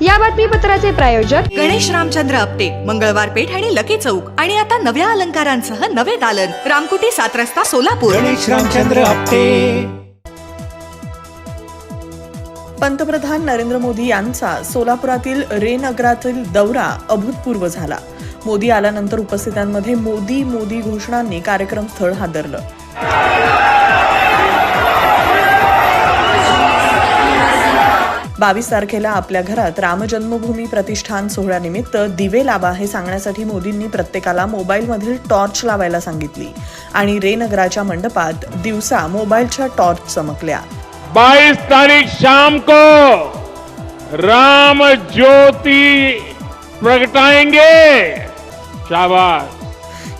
या बातमीपत्राचे प्रायोजक गणेश रामचंद्र अपटे मंगळवार पेठ आणि लकी चौक. आणि आता नव्या अलंकारांसह नवे दालन. रामकुटी सात रस्ता सोलापूर. गणेश रामचंद्र आपटे. पंतप्रधान नरेंद्र मोदी यांचा सोलापुरातील रे नगरातील दौरा अभूतपूर्व झाला. मोदी आल्यानंतर उपस्थितांमध्ये मोदी मोदी घोषणांनी कार्यक्रम स्थळ हादरलं. बावीस तारखेला आपल्या घरात रामजन्मभूमी प्रतिष्ठान सोहळ्यानिमित्त दिवे लावा हे सांगण्यासाठी मोदींनी प्रत्येकाला मोबाईलमधील टॉर्च लावायला सांगितली. आणि रे नगराच्या मंडपात दिवसा मोबाईलच्या टॉर्च चमकल्या. 22 तारीख शाम को राम ज्योति प्रगटाएंगे. शाबाश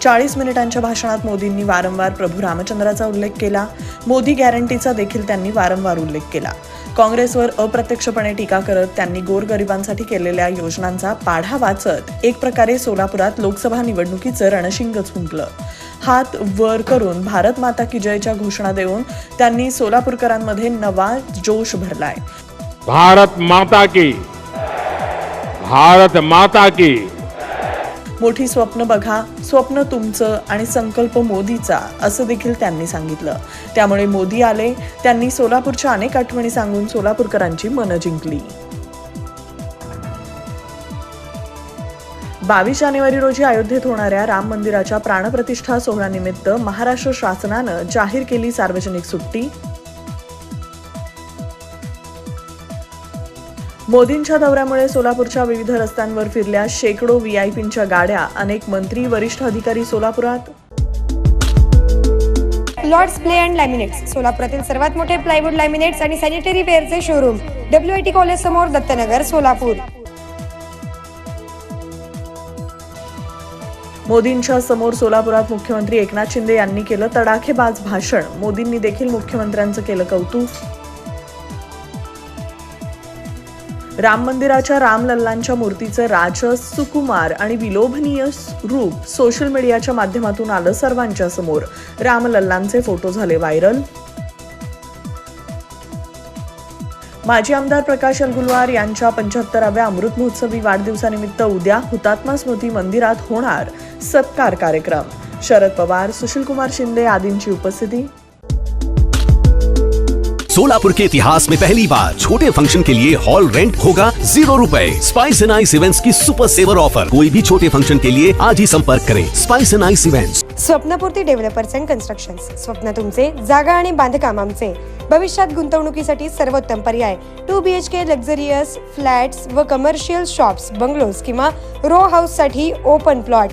चाळीस मिनिटांच्या भाषणात मोदींनी वारंवार प्रभू रामचंद्राचा उल्लेख केला. मोदी गॅरंटीचा देखील त्यांनी वारंवार उल्लेख केला. काँग्रेसवर अप्रत्यक्षपणे टीका करत त्यांनी गोरगरिबांसाठी केलेल्या योजनांचा पाढा वाचत एक प्रकारे सोलापुरात लोकसभा निवडणुकीचं रणशिंगच फुंकलं हात वर करून भारत माता की जयच्या घोषणा देऊन त्यांनी सोलापूरकरांमध्ये नवा जोश भरलाय. भारत माता की भारत माता की. मोठी स्वप्न बघा स्वप्न तुमचं आणि संकल्प मोदीचा असं देखील त्यांनी सांगितलं. त्यामुळे मोदी आले त्यांनी सोलापूरच्या अनेक आठवणी सांगून सोलापूरकरांची मनं जिंकली. बावीस जानेवारी रोजी अयोध्येत होणाऱ्या राम मंदिराच्या प्राणप्रतिष्ठा सोहळ्यानिमित्त महाराष्ट्र शासनानं जाहीर केली सार्वजनिक सुट्टी. मोदींच्या दौऱ्यामुळे सोलापूरच्या विविध रस्त्यांवर फिरल्या शेकडो व्हीआयपींच्या गाड्या. अनेक मंत्री वरिष्ठ अधिकारी सोलापुरात. लॉर्ड्स प्ले अँड लॅमिनेट्स सोलापुरातील सर्वात मोठे प्लायवूड लॅमिनेट्स आणि sanitary वेअरचे showroom W I T college समोर दत्तनगर सोलापूर. मोदींच्या समोर सोलापुरात मुख्यमंत्री एकनाथ शिंदे यांनी केलं तडाखेबाज भाषण. मोदींनी देखील मुख्यमंत्र्यांचं केलं कौतुक. राम मंदिराच्या रामलल्लांच्या मूर्तीचं राजस सुकुमार आणि विलोभनीय रूप सोशल मीडियाच्या माध्यमातून आलं सर्वांच्या समोर. रामलल्लांचे फोटो झाले व्हायरल माजी आमदार प्रकाश अलगुलवार यांच्या पंच्याहत्तराव्या अमृत महोत्सवी वाढदिवसानिमित्त उद्या हुतात्मा स्मृती मंदिरात होणार सत्कार कार्यक्रम. शरद पवार सुशीलकुमार शिंदे आदींची उपस्थिती. सोलापुर के इतिहास में पहली बार छोटे फंक्शन के लिए हॉल रेंट होगा जीरो रूपए। स्पाइस एंड आइस इवेंट्स की सुपर सेवर ऑफर कोई भी छोटे फंक्शन के लिए आज ही संपर्क करें। Spice and ice events Swapnapurti developers and construction स्वप्न तुमचे जागा आणि बांधकाम आमचे। भविष्यात गुंतवणुकीसाठी सर्वोत्तम पर्याय। Two B H K luxurious flats व कमर्शियल शॉप्स बंगलोज किंवा रो हाऊससाठी ओपन प्लॉट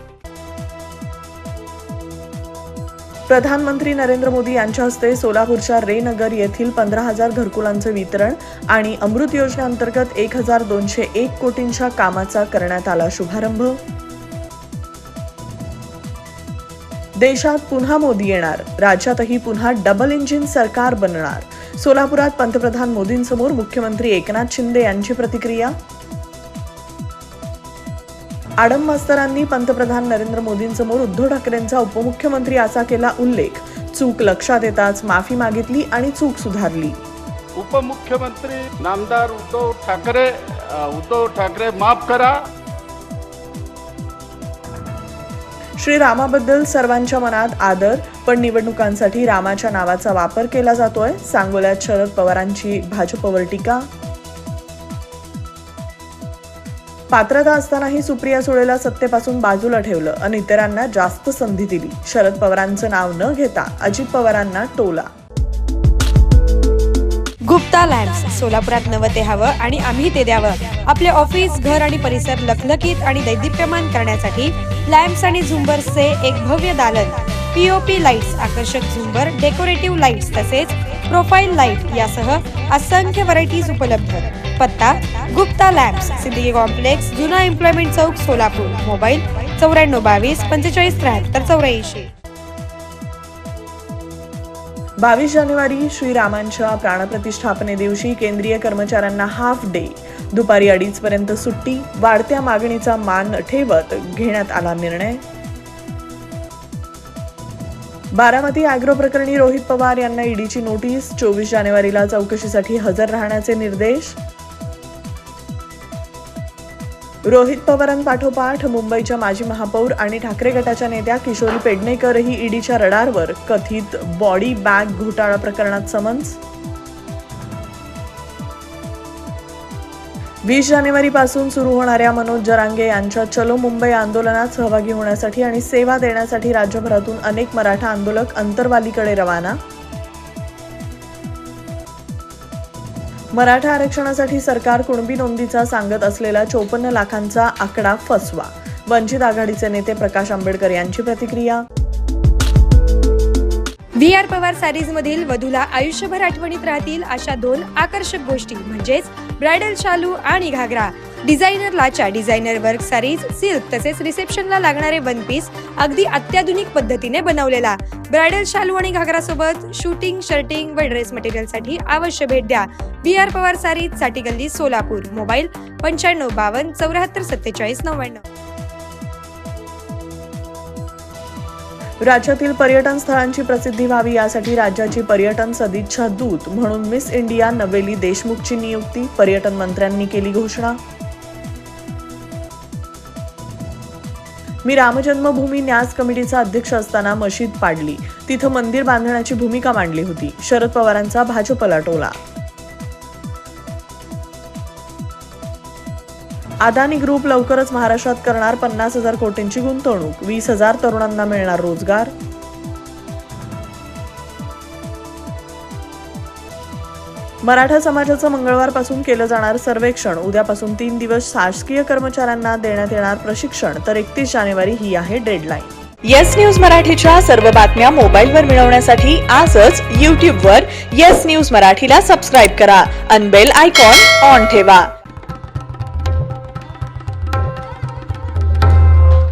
प्रधानमंत्री नरेंद्र मोदी यांच्या हस्ते सोलापूरच्या रेनगर येथील पंधरा हजार घरकुलांचं वितरण आणि अमृत योजनेअंतर्गत एक हजार दोनशे एक कोटींच्या कामाचा करण्यात आला शुभारंभ. देशात पुन्हा मोदी येणार. राज्यातही पुन्हा डबल इंजिन सरकार बनणार. सोलापुरात पंतप्रधान मोदींसमोर मुख्यमंत्री एकनाथ शिंदे यांची प्रतिक्रिया? आडम मास्तरांनी पंतप्रधान नरेंद्र मोदींसमोर उद्धव ठाकरेंचा उपमुख्यमंत्री असा केला उल्लेख. चूक लक्षात येताच माफी मागितली आणि चूक सुधारली. उपमुख्यमंत्री नामदार उद्धव ठाकरे उद्धव ठाकरे माफ करा. श्रीरामाबद्दल सर्वांच्या मनात आदर पण निवडणुकांसाठी रामाच्या नावाचा वापर केला जातोय. सांगोल्यात शरद पवारांची भाजपवर टीका. पात्रता असतानाही सुप्रिया सुळेला सत्तेपासून बाजूला ठेवलं आणि इतरांना जास्त संधी दिली. शरद पवारांचं नाव न घेता अजित पवारांना टोला. गुप्ता लॅम्प्स सोलापुरात नवं ते हवं आणि आम्ही ते द्यावं. आपले ऑफिस घर आणि परिसर लखलखीत आणि दैदिप्यमान करण्यासाठी लॅम्प्स आणि झुंबर्सचे एक भव्य दालन. पीओपी लाईट्स आकर्षक झुंबर डेकोरेटिव्ह लाईट्स तसेच प्रोफाईल लाइट यासह असंख्य व्हरायटीज उपलब्ध. पत्ता गुप्ता लॅम्प्स सिद्दीकी कॉम्प्लेक्स जुना एम्प्लॉयमेंट चौक सोलापूर. मोबाईल चौऱ्याण्णव बावीस पंचेचाळीस त्र्याहत्तर चौऱ्याऐंशी. बावीस जानेवारी श्रीरामांच्या प्राणप्रतिष्ठापने दिवशी केंद्रीय कर्मचाऱ्यांना हाफ डे दुपारी अडीच पर्यंत सुट्टी वाढत्या मागणीचा मान ठेवत घेण्यात आला निर्णय. बारामती अॅग्रो प्रकरणी रोहित पवार यांना ईडीची नोटीस चोवीस जानेवारीला चौकशीसाठी हजर राहण्याचे निर्देश. रोहित पवारांपाठोपाठ मुंबईच्या माजी महापौर आणि ठाकरे गटाच्या नेत्या किशोरी पेडणेकरही ईडीच्या रडारवर कथित बॉडी बॅग घोटाळा प्रकरणात समन्स? वीस जानेवारीपासून सुरू होणाऱ्या मनोज जरांगे यांच्या चलो मुंबई आंदोलनात सहभागी होण्यासाठी आणि सेवा देण्यासाठी राज्यभरातून अनेक मराठा आंदोलक अंतरवालीकडे रवाना? मराठा आरक्षणासाठी सरकार कुणबी नोंदीचा सांगत असलेला चोपन्न लाखांचा आकडा फसवा. वंचित आघाडीचे नेते प्रकाश आंबेडकर यांची प्रतिक्रिया? व्ही आर पवार सॅरीज मधील वधूला आयुष्यभर आठवणीत राहतील अशा दोन आकर्षक गोष्टी म्हणजेच ब्रायडल शालू आणि घागरा. डिझायनर लाचा डिझायनर वर्क सारीज सिल्क तसेच रिसेप्शनला लागणारे वन पीस अगदी अत्याधुनिक पद्धतीने बनवलेला. ब्रायडल शालू आणि घागरा सोबत शूटिंग शर्टिंग व ड्रेस मटेरियलसाठी अवश्य भेट द्या. बी आर पवार सारीजसाठी गल्ली सोलापूर. मोबाईल पंच्याण्णव बावन्न चौऱ्याहत्तर सत्तेचाळीस नव्याण्णव. राज्यातील पर्यटन स्थळांची प्रसिद्धी व्हावी यासाठी राज्याची पर्यटन सदिच्छा दूत म्हणून मिस इंडिया नवेली देशमुखची नियुक्ती पर्यटन मंत्र्यांनी केली घोषणा. मी रामजन्मभूमी न्यास कमिटीचा अध्यक्ष असताना मशीद पाडली. तिथं मंदिर बांधण्याची भूमिका मांडली होती. शरद पवारांचा भाजपला टोला. अदानी ग्रुप लवकरच महाराष्ट्रात करणार पन्नास हजार कोटींची गुंतवणूक. वीस हजार तरुणांना मिळणार रोजगार. मराठा समाजाचं मंगळवारपासून केलं जाणार सर्वेक्षण. उद्यापासून तीन दिवस शासकीय कर्मचाऱ्यांना देण्यात येणार प्रशिक्षण. तर एकतीस जानेवारी ही आहे डेडलाईन. येस न्यूज मराठीच्या सर्व बातम्या मोबाईलवर मिळवण्यासाठी आजच यूट्यूबवर येस न्यूज मराठीला सबस्क्राईब करा. अनबेल आयकॉन ऑन ठेवा.